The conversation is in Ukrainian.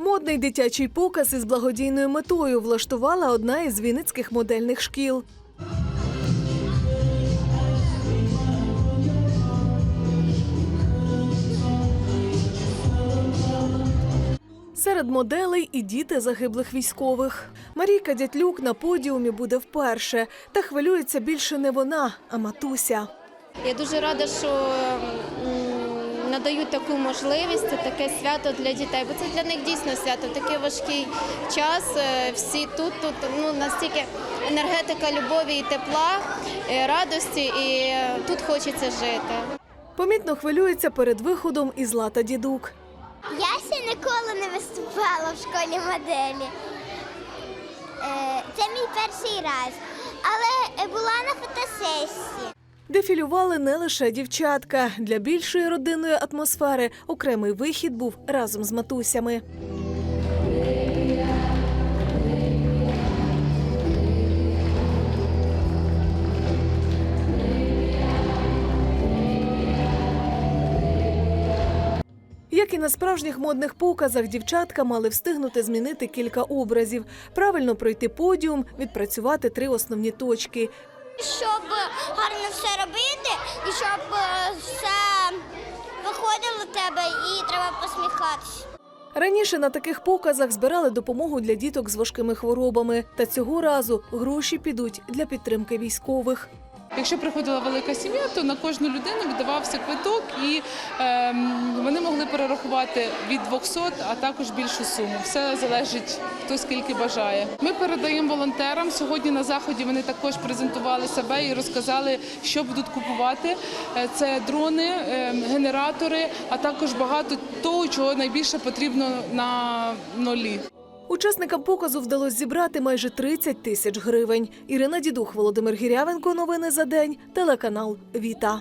Модний дитячий показ із благодійною метою влаштувала одна із вінницьких модельних шкіл. Серед моделей і діти загиблих військових. Марійка Дятлюк на подіумі буде вперше, та хвилюється більше не вона, а матуся. Я дуже рада, що надають таку можливість, таке свято для дітей, бо це для них дійсно свято. Такий важкий час. е, Всі тут, тут ну настільки енергетика любові і тепла, е, радості, і е, тут хочеться жити. Помітно хвилюється перед виходом і Злата Дідук. Я ще ніколи не виступала в школі моделі. Це мій перший раз, але була на фотосесії. Дефілювали не лише дівчатка. Для більшої родинної атмосфери окремий вихід був разом з матусями. Як і на справжніх модних показах, дівчатка мали встигнути змінити кілька образів, правильно пройти подіум, відпрацювати три основні точки. Щоб гарно все робити і щоб е, все виходило в тебе і треба посміхатися. Раніше на таких показах збирали допомогу для діток з важкими хворобами, та цього разу гроші підуть для підтримки військових. Якщо приходила велика сім'я, то на кожну людину віддавався квиток, і ем, вони могли перерахувати від 200, а також більшу суму. Все залежить хто скільки бажає. Ми передаємо волонтерам. Сьогодні на заході вони також презентували себе і розказали, що будуть купувати. Е, Це дрони, ем, генератори, а також багато того, чого найбільше потрібно на нулі. Учасникам показу вдалося зібрати майже 30 тисяч гривень. Ірина Дідух, Володимир Гірявенко. Новини за день. Телеканал Віта.